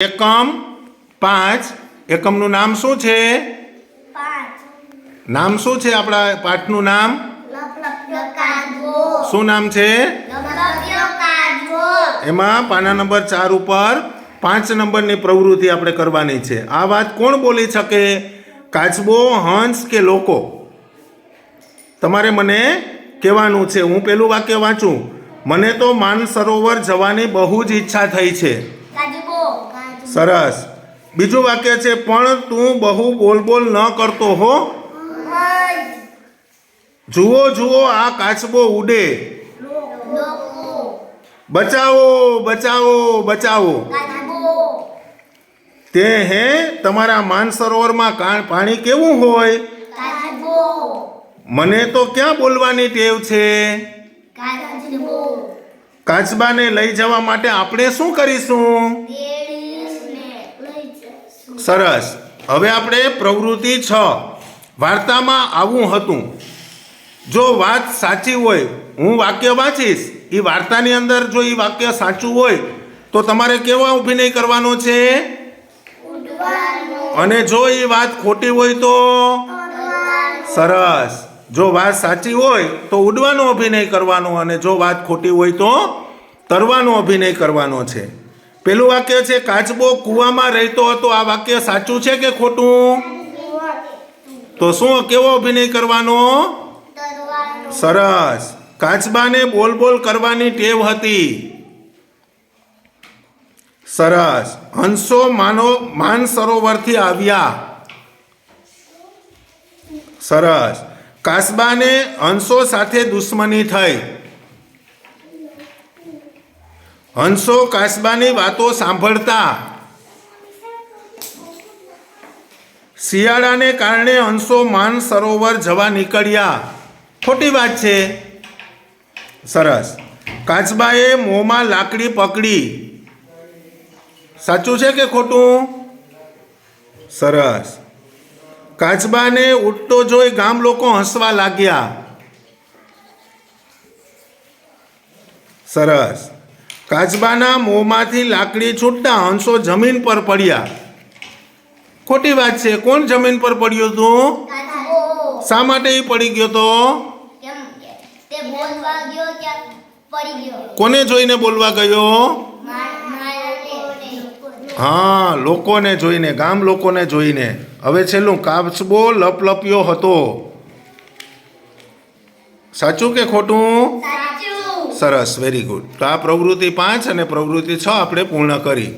એકમ પાંચ. એકમનું નામ શું છે? નામ શું છે આપણા પાઠનું નામ? શું નામ છે? એમાં પાના નંબર ચાર ઉપર પાંચ નંબરની પ્રવૃત્તિ આપણે કરવાની છે. આ વાત કોણ બોલી શકે? કાચબો હંસ કે લોકો? તમારે મને કહેવાનું છે. હું પેલું વાક્ય વાંચું. મને તો માન સરોવર જવાની બહુ જ ઈચ્છા થઈ છે. સરસ. બીજું વાક્ય છે પણ તું બહુ બોલ બોલ ન કરતો હો. જુઓ જુઓ આ કાચબો ઉડે. બચાવો બચાવો બચાવો. તે હે તમારા માન સરોવરમાં કા- પાણી કેવું હોય? મને તો ક્યાં બોલવાની ટેવ છે? કાચબાને લઈ જવા માટે આપણે શું કરીશું? સરસ. હવે આપણે પ્રવૃત્તિ છ. વાર્તામાં આવું હતું. જો વાત સાચી હોય હું વાક્ય વાંચીશ એ વાર્તાની અંદર જો એ વાક્ય સાચું હોય તો તમારે કેવો અભિનય કરવાનો છે? અને જો એ વાત ખોટી હોય તો? સરસ. જો વાત સાચી હોય તો ઉડવાનો અભિનય કરવાનો અને જો વાત ખોટી હોય તો? તરવાનો અભિનય કરવાનો છે. પેલું વાક્ય છે, કાચબો કૂવામાં રહેતો હતો. આ વાક્ય સાચું છે કે ખોટું? તો શું, કેવો અભિનય કરવાનો? સરસ. કાચબાને બોલ બોલ કરવાની ટેવ હતી. સરસ. હંસો માનો, માન સરોવરથી આવ્યા. સરસ. કાચબાને હંસો સાથે દુશ્મની થઈ. હંસો કાસબાની વાતો સાંભળતા. શિયાળાને કારણે હંસો માન સરોવર જવા નીકળ્યા. ખોટી વાત છે. સરસ. કાચબાએ મોંમાં લાકડી પકડી. સાચું છે કે ખોટું? સરસ. કાચબાને ઉઠતો જોઈ ગામ લોકો હસવા લાગ્યા. સરસ. કાચબાના મોંમાંથી લાકડી છૂટતા હંસો જમીન પર પડ્યા. ખોટી વાત છે. કોણ જમીન પર પડ્યું હતું શા માટે એ પડી ગયો તો? કોને જોઈને બોલવા ગયો? હા લોકોને જોઈને ગામ લોકોને જોઈને. હવે છેલ્લું કાચબો લપલપ્યો હતો. સાચું કે ખોટું? સરસ વેરી ગુડ તો આ પ્રવૃત્તિ પાંચ અને પ્રવૃત્તિ છ આપણે પૂર્ણ કરી.